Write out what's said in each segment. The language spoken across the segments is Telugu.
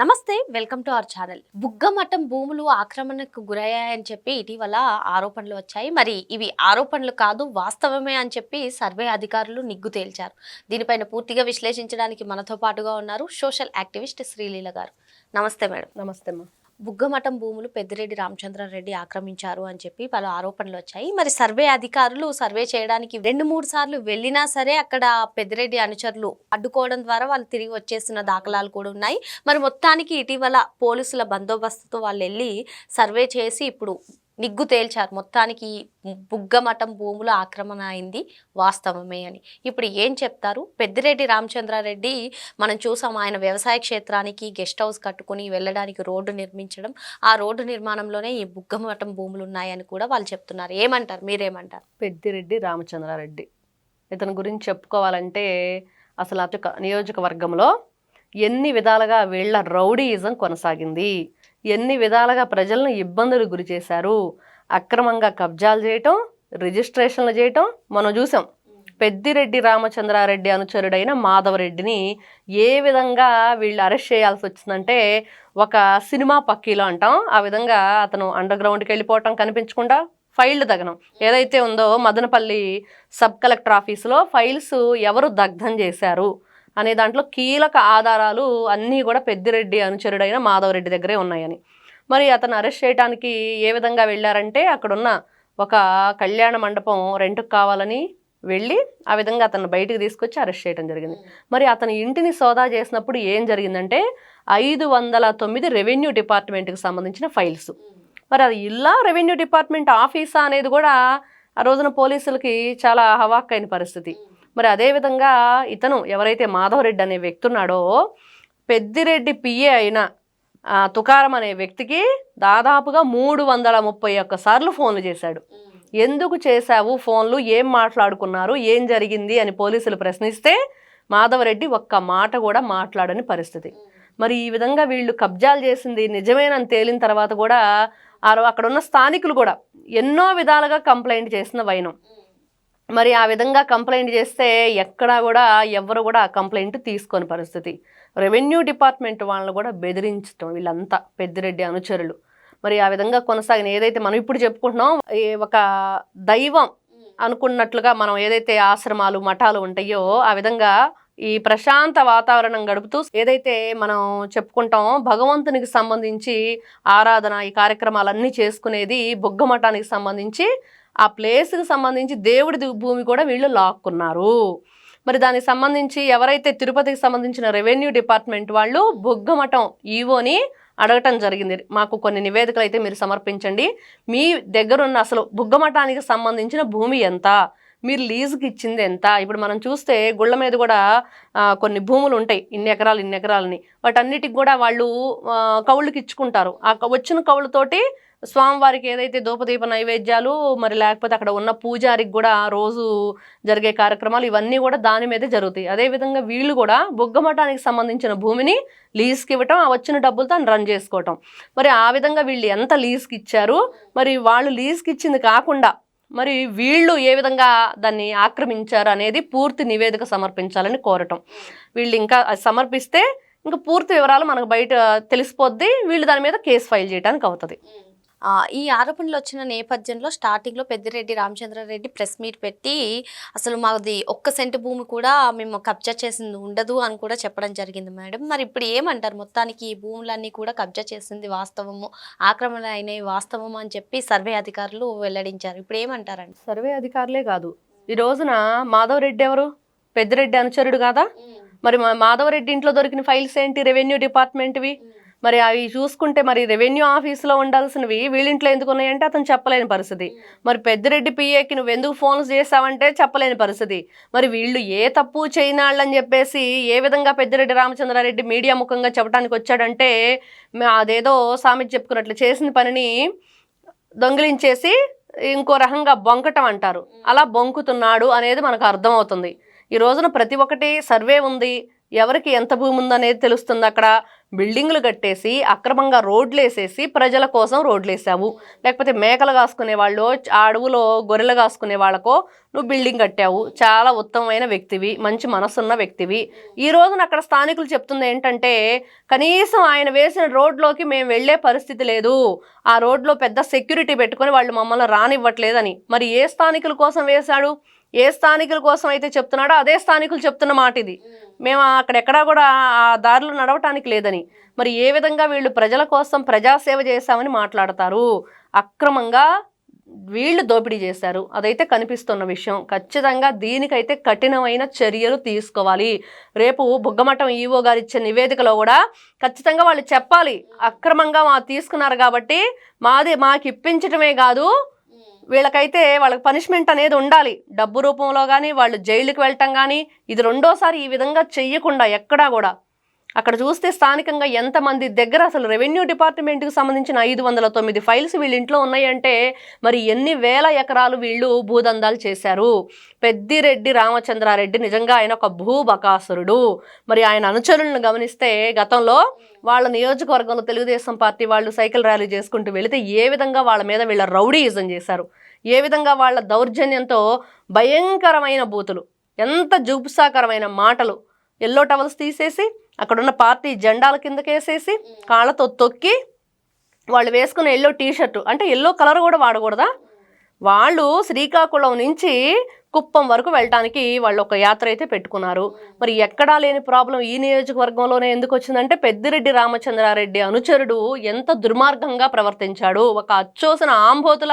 నమస్తే welcome to our channel. Buggamatham భూములు ఆక్రమణకు గురయ్యాయని చెప్పి ఇటీవల ఆరోపణలు వచ్చాయి. మరి ఇవి ఆరోపణలు కాదు వాస్తవమే అని చెప్పి సర్వే అధికారులు నిగ్గు తేల్చారు. దీనిపైన పూర్తిగా విశ్లేషించడానికి మనతో పాటుగా ఉన్నారు సోషల్ యాక్టివిస్ట్ శ్రీలీల గారు. నమస్తే మేడం. నమస్తే మా బుగ్గమఠం భూములు పెద్దిరెడ్డి రామచంద్రారెడ్డి ఆక్రమించారు అని చెప్పి పలు ఆరోపణలు వచ్చాయి. మరి సర్వే అధికారులు సర్వే చేయడానికి రెండు మూడు సార్లు వెళ్ళినా సరే అక్కడ పెద్దిరెడ్డి అనుచరులు అడ్డుకోవడం ద్వారా వాళ్ళు తిరిగి వచ్చేసిన దాఖలాలు కూడా ఉన్నాయి. మరి మొత్తానికి ఇటీవల పోలీసుల బందోబస్తుతో వాళ్ళు వెళ్ళి సర్వే చేసి ఇప్పుడు నిగ్గు తేల్చారు. మొత్తానికి బుగ్గమఠం భూముల ఆక్రమణ అయింది వాస్తవమే అని. ఇప్పుడు ఏం చెప్తారు? పెద్దిరెడ్డి రామచంద్రారెడ్డి మనం చూసాం ఆయన వ్యవసాయ క్షేత్రానికి గెస్ట్ హౌస్ కట్టుకుని వెళ్ళడానికి రోడ్డు నిర్మించడం ఆ రోడ్డు నిర్మాణంలోనే ఈ బుగ్గమఠం భూములు ఉన్నాయని కూడా వాళ్ళు చెప్తున్నారు. ఏమంటారు? మీరేమంటారు? పెద్దిరెడ్డి రామచంద్రారెడ్డి. ఇతని గురించి చెప్పుకోవాలంటే అసలు నియోజకవర్గంలో ఎన్ని విధాలుగా వీళ్ళ రౌడీయిజం కొనసాగింది? ఎన్ని విధాలుగా ప్రజలను ఇబ్బందులు గురి చేశారు. అక్రమంగా కబ్జాలు చేయటం రిజిస్ట్రేషన్లు చేయటం మనం చూసాం. పెద్దిరెడ్డి రామచంద్రారెడ్డి అనుచరుడైన మాధవరెడ్డిని ఏ విధంగా వీళ్ళు అరెస్ట్ చేయాల్సి వచ్చిందంటే ఒక సినిమా పక్కీలో అంటాం. ఆ విధంగా అతను అండర్ గ్రౌండ్కి వెళ్ళిపోవటం కనిపించకుండా ఫైళ్ళు దగనం ఏదైతే ఉందో మదనపల్లి సబ్ కలెక్టర్ ఆఫీసులో ఫైల్స్ ఎవరు దగ్ధం చేశారు? అనే దాంట్లో కీలక ఆధారాలు అన్నీ కూడా పెద్దిరెడ్డి అనుచరుడైన మాధవరెడ్డి దగ్గరే ఉన్నాయని. మరి అతను అరెస్ట్ చేయడానికి ఏ విధంగా వెళ్ళారంటే అక్కడున్న ఒక కళ్యాణ మండపం రెంట్కి కావాలని వెళ్ళి ఆ విధంగా అతను బయటికి తీసుకొచ్చి అరెస్ట్ చేయడం జరిగింది. మరి అతని ఇంటిని సోదా చేసినప్పుడు ఏం జరిగిందంటే ఐదు వందల తొమ్మిది రెవెన్యూ డిపార్ట్మెంట్కి సంబంధించిన ఫైల్స్. మరి అది ఇల్లా రెవెన్యూ డిపార్ట్మెంట్ ఆఫీసా అనేది కూడా ఆ రోజున పోలీసులకి చాలా హవాక్కైన పరిస్థితి. మరి అదేవిధంగా ఇతను ఎవరైతే మాధవరెడ్డి అనే వ్యక్తి ఉన్నాడో పెద్దిరెడ్డి పిఏ అయిన తుకారం అనే వ్యక్తికి దాదాపుగా మూడు వందల ముప్పై ఒక్క సార్లు ఫోన్లు చేశాడు. ఎందుకు చేశావు? ఫోన్లు ఏం మాట్లాడుకున్నారు? ఏం జరిగింది? అని పోలీసులు ప్రశ్నిస్తే మాధవరెడ్డి ఒక్క మాట కూడా మాట్లాడని పరిస్థితి. మరి ఈ విధంగా వీళ్ళు కబ్జాలు చేసింది నిజమేనని తేలిన తర్వాత కూడా అక్కడ ఉన్న స్థానికులు కూడా ఎన్నో విధాలుగా కంప్లైంట్ చేసిన వైనం. మరి ఆ విధంగా కంప్లైంట్ చేస్తే ఎక్కడా కూడా ఎవ్వరు కూడా ఆ కంప్లైంట్ తీసుకొని పరిస్థితి. రెవెన్యూ డిపార్ట్మెంట్ వాళ్ళని కూడా బెదిరించడం వీళ్ళంతా పెద్దిరెడ్డి అనుచరులు. మరి ఆ విధంగా కొనసాగిన ఏదైతే మనం ఇప్పుడు చెప్పుకుంటున్నాం ఈ ఒక దైవం అనుకున్నట్లుగా మనం ఏదైతే ఆశ్రమాలు మఠాలు ఉంటాయో ఆ విధంగా ఈ ప్రశాంత వాతావరణం గడుపుతూ ఏదైతే మనం చెప్పుకుంటామో భగవంతునికి సంబంధించి ఆరాధన ఈ కార్యక్రమాలన్నీ చేసుకునేది బొగ్గ మఠానికి సంబంధించి ఆ ప్లేస్కి సంబంధించి దేవుడి భూమి కూడా వీళ్ళు లాక్కున్నారు. మరి దానికి సంబంధించి ఎవరైతే తిరుపతికి సంబంధించిన రెవెన్యూ డిపార్ట్మెంట్ వాళ్ళు బొగ్గమఠం ఈవోని అడగటం జరిగింది. మాకు కొన్ని నివేదికలు అయితే మీరు సమర్పించండి. మీ దగ్గరున్న అసలు బుగ్గమఠానికి సంబంధించిన భూమి ఎంత? మీరు లీజుకి ఇచ్చింది ఎంత? ఇప్పుడు మనం చూస్తే గుళ్ళ మీద కూడా కొన్ని భూములు ఉంటాయి. ఇన్ని ఎకరాలు ఇన్ని ఎకరాలని. వాటన్నిటికి కూడా వాళ్ళు ఆ, కౌళ్ళకి ఇచ్చుకుంటారు. ఆ వచ్చిన కౌళ్ళతోటి స్వామివారికి ఏదైతే దూపదీప నైవేద్యాలు మరి లేకపోతే అక్కడ ఉన్న పూజారికి కూడా రోజు జరిగే కార్యక్రమాలు ఇవన్నీ కూడా దాని మీదే జరుగుతాయి. అదేవిధంగా వీళ్ళు కూడా బొగ్గమఠానికి సంబంధించిన భూమిని లీజ్కి ఇవ్వటం ఆ వచ్చిన డబ్బులతో రన్ చేసుకోవటం. మరి ఆ విధంగా వీళ్ళు ఎంత లీజ్కి ఇచ్చారు? మరి వాళ్ళు లీజ్కి ఇచ్చింది కాకుండా మరి వీళ్ళు ఏ విధంగా దాన్ని ఆక్రమించారు అనేది పూర్తి నివేదిక సమర్పించాలని కోరటం. వీళ్ళు ఇంకా అది సమర్పిస్తే ఇంకా పూర్తి వివరాలు మనకు బయట తెలిసిపోద్ది. వీళ్ళు దాని మీద కేసు ఫైల్ చేయడానికి అవుతుంది. ఈ ఆరోపణలు వచ్చిన నేపథ్యంలో స్టార్టింగ్లో పెద్దిరెడ్డి రామచంద్రారెడ్డి ప్రెస్ మీట్ పెట్టి అసలు మాది ఒక్క సెంటు భూమి కూడా మేము కబ్జా చేసింది ఉండదు అని కూడా చెప్పడం జరిగింది మేడం. మరి ఇప్పుడు ఏమంటారు? మొత్తానికి ఈ భూములన్నీ కూడా కబ్జా చేసింది వాస్తవము ఆక్రమణ అయినవి వాస్తవము అని చెప్పి సర్వే అధికారులు వెల్లడించారు. ఇప్పుడు ఏమంటారండి? సర్వే అధికారులే కాదు. ఈ రోజున మాధవరెడ్డి ఎవరు? పెద్దిరెడ్డి అనుచరుడు కాదా? మరి మా మాధవరెడ్డి ఇంట్లో దొరికిన ఫైల్స్ ఏంటి? రెవెన్యూ డిపార్ట్మెంట్వి? మరి అవి చూసుకుంటే మరి రెవెన్యూ ఆఫీస్లో ఉండాల్సినవి వీళ్ళింట్లో ఎందుకు ఉన్నాయంటే అతను చెప్పలేని పరిస్థితి. మరి పెద్దిరెడ్డి పిఏకి నువ్వు ఎందుకు ఫోన్స్ చేసావంటే చెప్పలేని పరిస్థితి. మరి వీళ్ళు ఏ తప్పు చేయనాళ్ళని చెప్పేసి ఏ విధంగా పెద్దిరెడ్డి రామచంద్రారెడ్డి మీడియా ముఖంగా చెప్పడానికి వచ్చాడంటే అదేదో సామెత చెప్పుకున్నట్లు చేసిన పనిని దొంగిలించేసి ఇంకో రకంగా బొంకటం అంటారు. అలా బొంకుతున్నాడు అనేది మనకు అర్థమవుతుంది. ఈ రోజున ప్రతి ఒక్కటి సర్వే ఉంది. ఎవరికి ఎంత భూమి ఉందనేది తెలుస్తుంది. అక్కడ బిల్డింగ్లు కట్టేసి అక్రమంగా రోడ్లు వేసేసి ప్రజల కోసం రోడ్లు వేసావు లేకపోతే మేకలు కాసుకునే వాళ్ళు ఆ అడవులో గొర్రెలు కాసుకునే వాళ్ళకో నువ్వు బిల్డింగ్ కట్టావు. చాలా ఉత్తమమైన వ్యక్తివి మంచి మనసున్న వ్యక్తివి. ఈ రోజున అక్కడ స్థానికులు చెప్తుంది ఏంటంటే కనీసం ఆయన వేసిన రోడ్లోకి మేము వెళ్ళే పరిస్థితి లేదు. ఆ రోడ్లో పెద్ద సెక్యూరిటీ పెట్టుకొని వాళ్ళు మమ్మల్ని రానివ్వట్లేదని. మరి ఏ స్థానికుల కోసం వేశాడు? ఏ స్థానికుల కోసం అయితే చెప్తున్నాడో అదే స్థానికులు చెప్తున్న మాట ఇది మేము అక్కడెక్కడా కూడా ఆ దారిలో నడవటానికి లేదని. మరి ఏ విధంగా వీళ్ళు ప్రజల కోసం ప్రజాసేవ చేశామని మాట్లాడతారు? అక్రమంగా వీళ్ళు దోపిడీ చేశారు. అదైతే కనిపిస్తున్న విషయం. ఖచ్చితంగా దీనికైతే కఠినమైన చర్యలు తీసుకోవాలి. రేపు బుగ్గమఠం ఈవో గారు ఇచ్చే నివేదికలో కూడా ఖచ్చితంగా వాళ్ళు చెప్పాలి. అక్రమంగా మా తీసుకున్నారు కాబట్టి మాది మాకు ఇప్పించటమే కాదు వీళ్ళకైతే వాళ్ళకి పనిష్మెంట్ అనేది ఉండాలి. డబ్బు రూపంలో కానీ వాళ్ళు జైలుకి వెళ్ళటం కానీ ఇది రెండోసారి ఈ విధంగా చెయ్యకుండా ఎక్కడా కూడా. అక్కడ చూస్తే స్థానికంగా ఎంతమంది దగ్గర అసలు రెవెన్యూ డిపార్ట్మెంట్కి సంబంధించిన ఐదు వందల తొమ్మిది ఫైల్స్ వీళ్ళ ఇంట్లో ఉన్నాయంటే మరి ఎన్ని వేల ఎకరాలు వీళ్ళు భూదందాలు చేశారు? పెద్దిరెడ్డి రామచంద్రారెడ్డి నిజంగా ఆయన ఒక భూబకాసురుడు. మరి ఆయన అనుచరులను గమనిస్తే గతంలో వాళ్ళ నియోజకవర్గంలో తెలుగుదేశం పార్టీ వాళ్ళు సైకిల్ ర్యాలీ చేసుకుంటూ వెళితే ఏ విధంగా వాళ్ళ మీద వీళ్ళ రౌడీయిజం చేశారు? ఏ విధంగా వాళ్ళ దౌర్జన్యంతో భయంకరమైన బూతులు ఎంత జుగుప్సాకరమైన మాటలు ఎల్లో టవల్స్ తీసేసి అక్కడున్న పార్టీ జెండాల కిందకేసేసి కాళ్ళతో తొక్కి వాళ్ళు వేసుకున్న ఎల్లో టీ షర్టు అంటే ఎల్లో కలర్ కూడా వాడకూడదా? వాళ్ళు శ్రీకాకుళం నుంచి కుప్పం వరకు వెళ్ళటానికి వాళ్ళు ఒక యాత్ర అయితే పెట్టుకున్నారు. మరి ఎక్కడా లేని ప్రాబ్లం ఈ నియోజకవర్గంలోనే ఎందుకు వచ్చిందంటే పెద్దిరెడ్డి రామచంద్రారెడ్డి అనుచరుడు ఎంత దుర్మార్గంగా ప్రవర్తించాడు. ఒక అచ్చోసిన ఆంబోతుల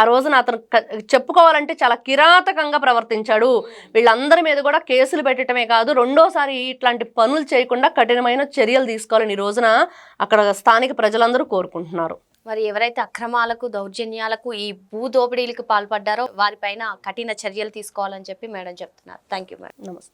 ఆ రోజున అతను చెప్పుకోవాలంటే చాలా కిరాతకంగా ప్రవర్తించాడు. వీళ్ళందరి మీద కూడా కేసులు పెట్టడమే కాదు రెండోసారి ఇట్లాంటి పనులు చేయకుండా కఠినమైన చర్యలు తీసుకోవాలని ఈ రోజున అక్కడ స్థానిక ప్రజలందరూ కోరుకుంటున్నారు. మరి ఎవరైతే అక్రమాలకు దౌర్జన్యాలకు ఈ భూ దోపిడీలకు పాల్పడ్డారో వారిపైన కఠిన చర్యలు తీసుకోవాలని చెప్పి మేడం చెప్తున్నారు. థ్యాంక్ యూ మేడం నమస్తే.